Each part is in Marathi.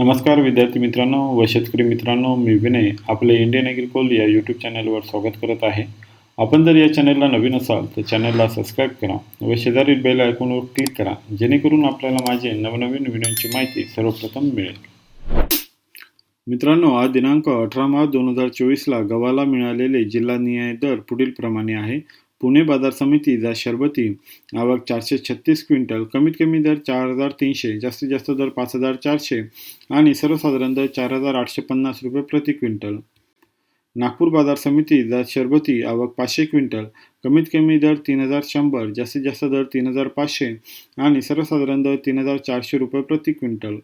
नमस्कार विद्यार्थी मित्रांनो व शेतकरी मित्रांनो मी विनय आपले इंडियन ॲग्रिकोल या यूट्यूब चॅनलवर स्वागत करत आहे. आपण जर या चॅनलला नवीन असाल तर चॅनलला सबस्क्राईब करा व शेजारील बेल आयकॉनवर क्लिक करा जेणेकरून आपल्याला माझे नवनवीन व्हिडिओची माहिती सर्वप्रथम मिळेल. मित्रांनो आज दिनांक अठरा मार्च दोन हजार चोवीसला गव्हाला मिळालेले जिल्हानिहाय दर पुढील प्रमाणे आहे. पुणे बाजार समिती जा शरबती आवक चारशे छत्तीस क्विंटल कमीत कमी दर चार हजार तीनशे जास्तीत जास्त दर पाच हजार चारशे आणि सर्वसाधारण दर चार हजार आठशे पन्नास रुपये प्रति क्विंटल. नागपूर बाजार समिती शरबती आवक पाचशे क्विंटल कमीत कमी दर तीन हजार शंभर जास्तीत जास्त दर तीन हजार पाचशे आणि सर्वसाधारण दर तीन हजार चारशे रुपये प्रति क्विंटल.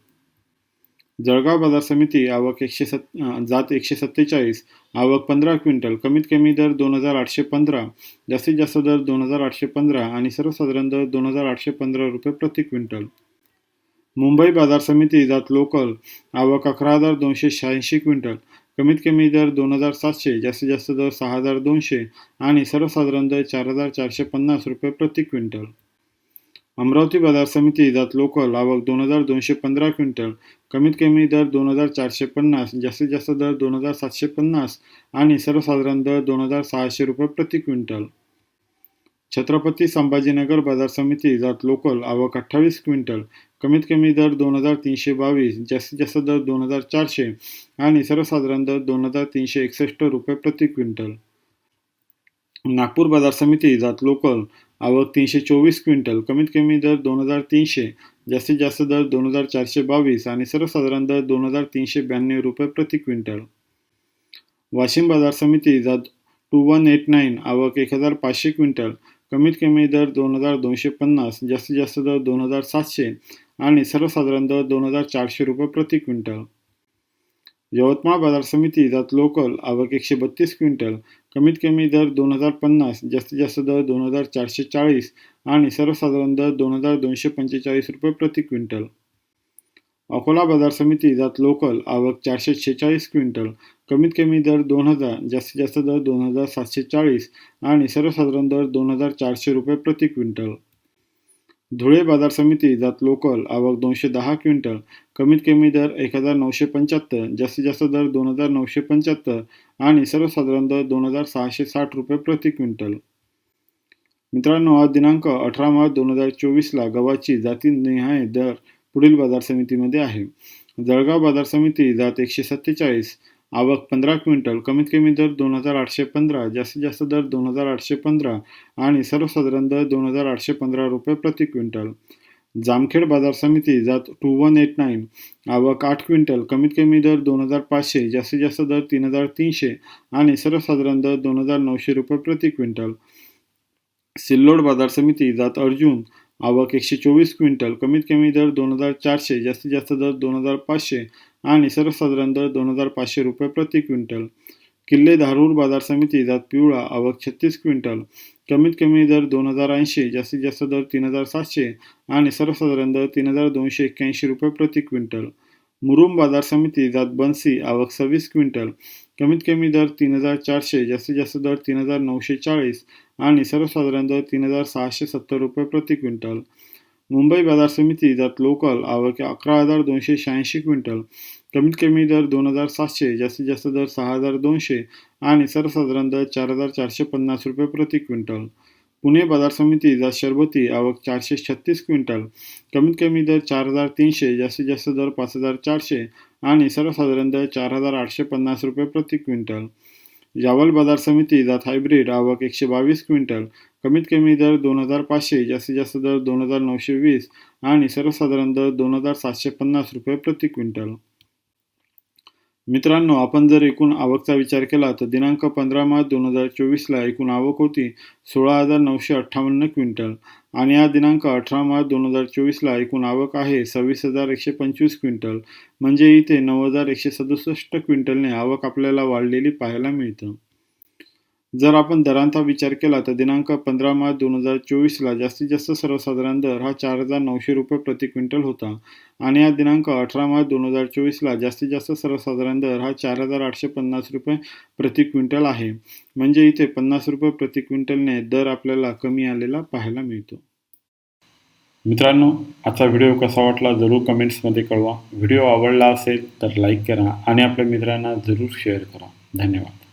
जळगाव बाजार समिती आवक एकशे सत् जात एकशे सत्तेचाळीस आवक पंधरा क्विंटल कमीत कमी दर दोन हजार आठशे पंधरा जास्तीत जास्त दर दोन हजार आठशे पंधरा आणि सर्वसाधारण दर दोन हजार आठशे पंधरा रुपये प्रति क्विंटल. मुंबई बाजार समिती जात लोकल आवक अकरा हजार दोनशे शहाऐंशी क्विंटल कमीत कमी दर दोन हजार सातशे जास्तीत जास्त दर सहा हजार दोनशे आणि सर्वसाधारण दर चार हजार चारशे पन्नास रुपये प्रति क्विंटल. अमरावती बाजार समिती जात लोकल आवक दोन हजार दोनशे पंधरा क्विंटल कमीत कमी दर दोन हजार चारशे पन्नास जास्तीत जास्त दर दोन हजार सातशे पन्नास आणि सर्वसाधारण दर दोन हजार सहाशे रुपये प्रति क्विंटल. छत्रपती संभाजीनगर बाजार समिती जात लोकल आवक अठ्ठावीस क्विंटल कमीत कमी दर दोन हजार तीनशे बावीस जास्तीत जास्त दर दोन हजार चारशे आणि सर्वसाधारण दर दोन हजार तीनशे एकसष्ट रुपये प्रति क्विंटल. नागपूर बाजार समिती जात लोकल आवक तीनशे चोवीस क्विंटल कमीत कमी दर दोन हजार तीनशे जास्तीत जास्त दर दोन हजार चारशे बावीस आणि सर्वसाधारण दर दोन हजार तीनशे ब्याण्णव रुपये प्रति क्विंटल. वाशिम बाजार समिती जात टू वन एट नाईन आवक एक हजार पाचशे क्विंटल कमीत कमी दर दोन हजार दोनशे पन्नास जास्तीत जास्त दर दोन हजार सातशे आणि सर्वसाधारण दर दोन हजार चारशे रुपये प्रति क्विंटल. यवतमाळ बाजार समिती जात लोकल आवक एकशे बत्तीस क्विंटल कमीत कमी दर दोन हजार पन्नास जास्तीत जास्त दर दोन हजार चारशे चाळीस आणि सर्वसाधारण दर दोन हजार दोनशे पंचेचाळीस रुपये प्रति क्विंटल. अकोला बाजार समिती जात लोकल आवक चारशे शेहेचाळीस क्विंटल कमीत कमी दर दोन हजार जास्तीत जास्त दर दोन हजार सातशे चाळीस आणि सर्वसाधारण दर दोन हजार चारशे रुपये प्रति क्विंटल. धुळे बाजार समिती जात लोकल आवक दोनशे दहा क्विंटल कमीत कमी दर एक हजार नऊशे पंच्याहत्तर जास्तीत जास्त दर दोन हजार नऊशे पंच्याहत्तर आणि सर्वसाधारण दर दोन हजार सहाशे साठ रुपये प्रति क्विंटल. मित्रांनो आज दिनांक अठरा मार्च दोन हजार चोवीसला गव्हाची जातीनिहाय दर पुढील बाजार समितीमध्ये आहे. जळगाव बाजार समिती जात एकशे सत्तेचाळीस आवक पंधरा क्विंटल कमीत कमी दर दोन हजार आठशे पंधरा जास्तीत जास्त दर दोन हजार आठशे पंधरा आणि सर्वसाधारण दर दोन हजार आठशे पंधरा रुपये प्रति क्विंटल. जामखेड बाजार समिती जात टू वन एट नाईन आवक आठ क्विंटल कमीत कमी दर दोन हजार पाचशे जास्तीत जास्त दर तीन हजार तीनशे आणि सर्वसाधारण दर दोन हजार नऊशे रुपये प्रति क्विंटल. सिल्लोड बाजार समिती जात अर्जुन. आवक एकशे चोवीस क्विंटल कमीत कमी दर दोन हजार चारशे जास्तीत जास्त दर दोन हजार पाचशे आणि सर्वसाधारण दर दोन हजार पाचशे रुपये प्रति क्विंटल. किल्ले धारूर बाजार समिती जात पिवळा आवक छत्तीस क्विंटल. कमीत कमी दर दोन हजार ऐंशी जास्तीत जास्त दर तीन हजार सातशे आणि सर्वसाधारण दर तीन हजार दोनशे एक्क्याऐंशी रुपये प्रति क्विंटल. मुरुम बाजार समिती जात बन्सी आवक सव्वीस क्विंटल. कमीत कमी दर तीन हजार चारशे जास्तीत जास्त दर तीन हजार नऊशे चाळीस आणि सर्वसाधारण दर तीन हजार सहाशे सत्तर रुपये प्रति क्विंटल. मुंबई बाजार समिती जात लोकल आवक अकरा हजार दोनशे शहाऐंशी क्विंटल. कमीत कमी दर दोन हजार सातशे जास्तीत जास्त दर सहा हजार दोनशे आणि सर्वसाधारण दर चार हजार चारशे पन्नास रुपये प्रति क्विंटल. पुणे बाजार समिती जात शरबती आवक चारशे छत्तीस क्विंटल. कमीत कमी दर चार हजार तीनशे जास्तीत जास्त दर पाच हजार चारशे आणि सर्वसाधारण दर चार हजार आठशे पन्नास रुपये प्रति क्विंटल. यावल बाजार समिती जात हायब्रिड आवक एकशे बावीस क्विंटल. कमीत कमी दर दोन हजार पाचशे जास्तीत जास्त दर दोन हजार नऊशे वीस आणि सर्वसाधारण दर दोन हजार सातशे पन्नास रुपये प्रति क्विंटल. मित्रांनो आपण जर एकूण आवकचा विचार केला तर दिनांक पंधरा मार्च दोन हजार चोवीसला एकूण आवक होती सोळा हजार नऊशे अठ्ठावन्न क्विंटल आणि हा दिनांक अठरा मार्च दोन हजार चोवीसला एकूण आवक आहे सव्वीस हजार एकशे पंचवीस क्विंटल. म्हणजे इथे नऊ हजार एकशे सदुसष्ट क्विंटलने आवक आपल्याला वाढलेली पाहायला मिळतं. जर आपण दरांचा विचार केला तर दिनांक पंधरा मार्च दोन हजार चोवीसला जास्तीत जास्त सर्वसाधारण दर हा चार हजार नऊशे रुपये प्रति क्विंटल होता. आणि हा दिनांक अठरा मार्च दोन हजार चोवीसला जास्तीत जास्त सर्वसाधारण दर हा चार हजार आठशे पन्नास रुपये प्रति क्विंटल आहे. म्हणजे इथे पन्नास रुपये प्रति क्विंटलने दर आपल्याला कमी आलेला पाहायला मिळतो. मित्रांनो आजचा व्हिडिओ कसा वाटला जरूर कमेंट्समध्ये कळवा. व्हिडिओ आवडला असेल तर लाईक करा आणि आपल्या मित्रांना जरूर शेअर करा. धन्यवाद.